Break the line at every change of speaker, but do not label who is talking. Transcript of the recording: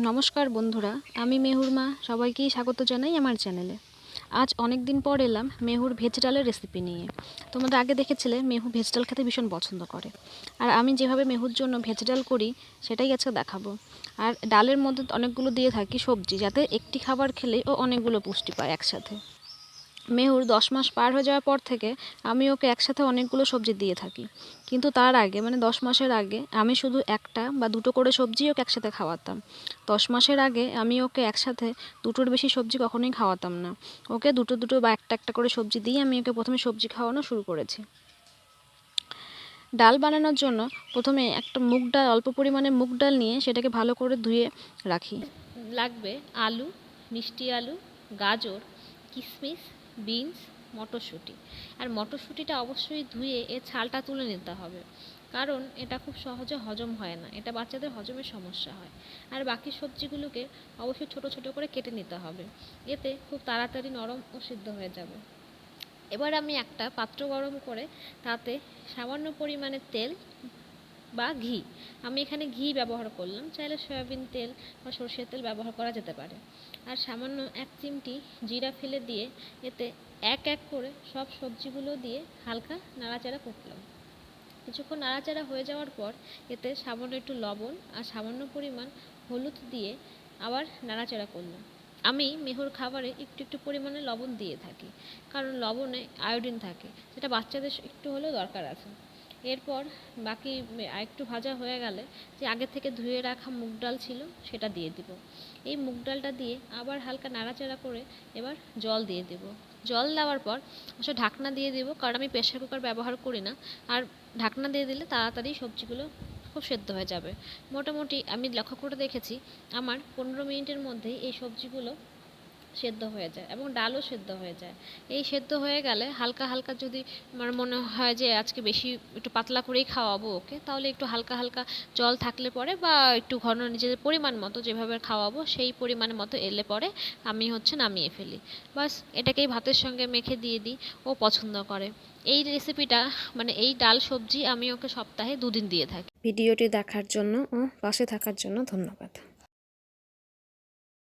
নমস্কার বন্ধুরা, আমি মেহুর মা, সবাইকেই স্বাগত জানাই আমার চ্যানেলে। আজ অনেক দিন পর এলাম মেহুর ভেজ ডালের রেসিপি নিয়ে। তোমাদের আগে দেখেছিলে, মেহু ভেজ ডাল খেতে ভীষণ পছন্দ করে। আর আমি যেভাবে মেহুর জন্য ভেজ ডাল করি, সেটাই আজকে দেখাবো। আর ডালের মধ্যে অনেকগুলো দিয়ে থাকি সবজি, যাতে একটি খাবার খেলে ও অনেকগুলো পুষ্টি পায় একসাথে। মেহুর দশ মাস পার হয়ে যাওয়ার পর থেকে আমি ওকে একসাথে অনেকগুলো সবজি দিয়ে থাকি। কিন্তু তার আগে মানে দশ মাসের আগে, আমি শুধু একটা বা দুটো করে সবজি ওকে একসাথে খাওয়াতাম। দশ মাসের আগে আমি ওকে একসাথে দুটোর বেশি সবজি কখনোই খাওয়াতাম না। ওকে দুটো দুটো বা একটা একটা করে সবজি দিয়ে আমি ওকে প্রথমে সবজি খাওয়ানো শুরু করেছি। ডাল বানানোর জন্য প্রথমে একটা মুগ ডাল, অল্প পরিমাণে মুগ ডাল নিয়ে সেটাকে ভালো করে ধুয়ে রাখি।
লাগবে আলু, মিষ্টি আলু, গাজর কিশমিশ বিনস, মটরশুঁটি। আর মটরশুঁটিটা অবশ্যই ধুয়ে এর ছালটা তুলে নিতে হবে। কারণ এটা খুব সহজে হজম হয় না। এটা বাচ্চাদের হজমের সমস্যা হয়। আর বাকি সবজিগুলোকে অবশ্যই ছোট ছোট করে কেটে নিতে হবে। এতে খুব তাড়াতাড়ি নরম ও সিদ্ধ হয়ে যাবে। এবার আমি একটা পাত্র গরম করে তাতে সামান্য পরিমাণে তেল বা ঘি। আমি এখানে ঘি ব্যবহার করলাম। চাইলে সয়াবিন তেল বা সর্ষের তেল ব্যবহার করা যেতে পারে। আর সামান্য এক চিমটি জিরা ফেলে দিয়ে এতে এক এক করে সব সবজিগুলো দিয়ে হালকা নাড়াচাড়া করলাম। কিছুক্ষণ নাড়াচাড়া হয়ে যাওয়ার পর এতে সামান্য একটু লবণ আর সামান্য পরিমাণ হলুদ দিয়ে আবার নাড়াচাড়া করলাম। আমি মেহর খাবারে একটু একটু পরিমাণে লবণ দিয়ে থাকি, কারণ লবণে আয়োডিন থাকে, যেটা বাচ্চাদের একটু হলেও দরকার আছে। এরপর বাকি একটু ভাজা হয়ে গেলে যে আগে থেকে ধুয়ে রাখা মুগ ডাল ছিল সেটা দিয়ে দিব। এই মুগ ডালটা দিয়ে আবার হালকা নাড়াচাড়া করে এবার জল দিয়ে দেব। জল দেওয়ার পর অবশ্য ঢাকনা দিয়ে দেবো কারণ আমি প্রেশার কুকার ব্যবহার করি না। আর ঢাকনা দিয়ে দিলে তাড়াতাড়ি সবজিগুলো খুব সেদ্ধ হয়ে যাবে। মোটামুটি আমি লক্ষ্য করে দেখেছি আমার পনেরো মিনিটের মধ্যেই এই সবজিগুলো সেদ্ধ হয়ে যায় এবং ডালও সেদ্ধ হয়ে যায়। এই সেদ্ধ হয়ে গেলে হালকা হালকা যদি আমার মনে হয় যে আজকে বেশি একটু পাতলা করেই খাওয়াবো ওকে, তাহলে একটু হালকা হালকা জল থাকলে পরে বা একটু ঘন নিজেদের পরিমাণ মতো যেভাবে খাওয়াবো সেই পরিমাণ মতো এলে পরে আমি হচ্ছে নামিয়ে ফেলি। বাস এটাকেই ভাতের সঙ্গে মেখে দিয়ে দিই, ও পছন্দ করে। এই রেসিপিটা মানে এই ডাল সবজি আমি ওকে সপ্তাহে দুদিন দিয়ে থাকি।
ভিডিওটি দেখার জন্য ও পাশে থাকার জন্য ধন্যবাদ।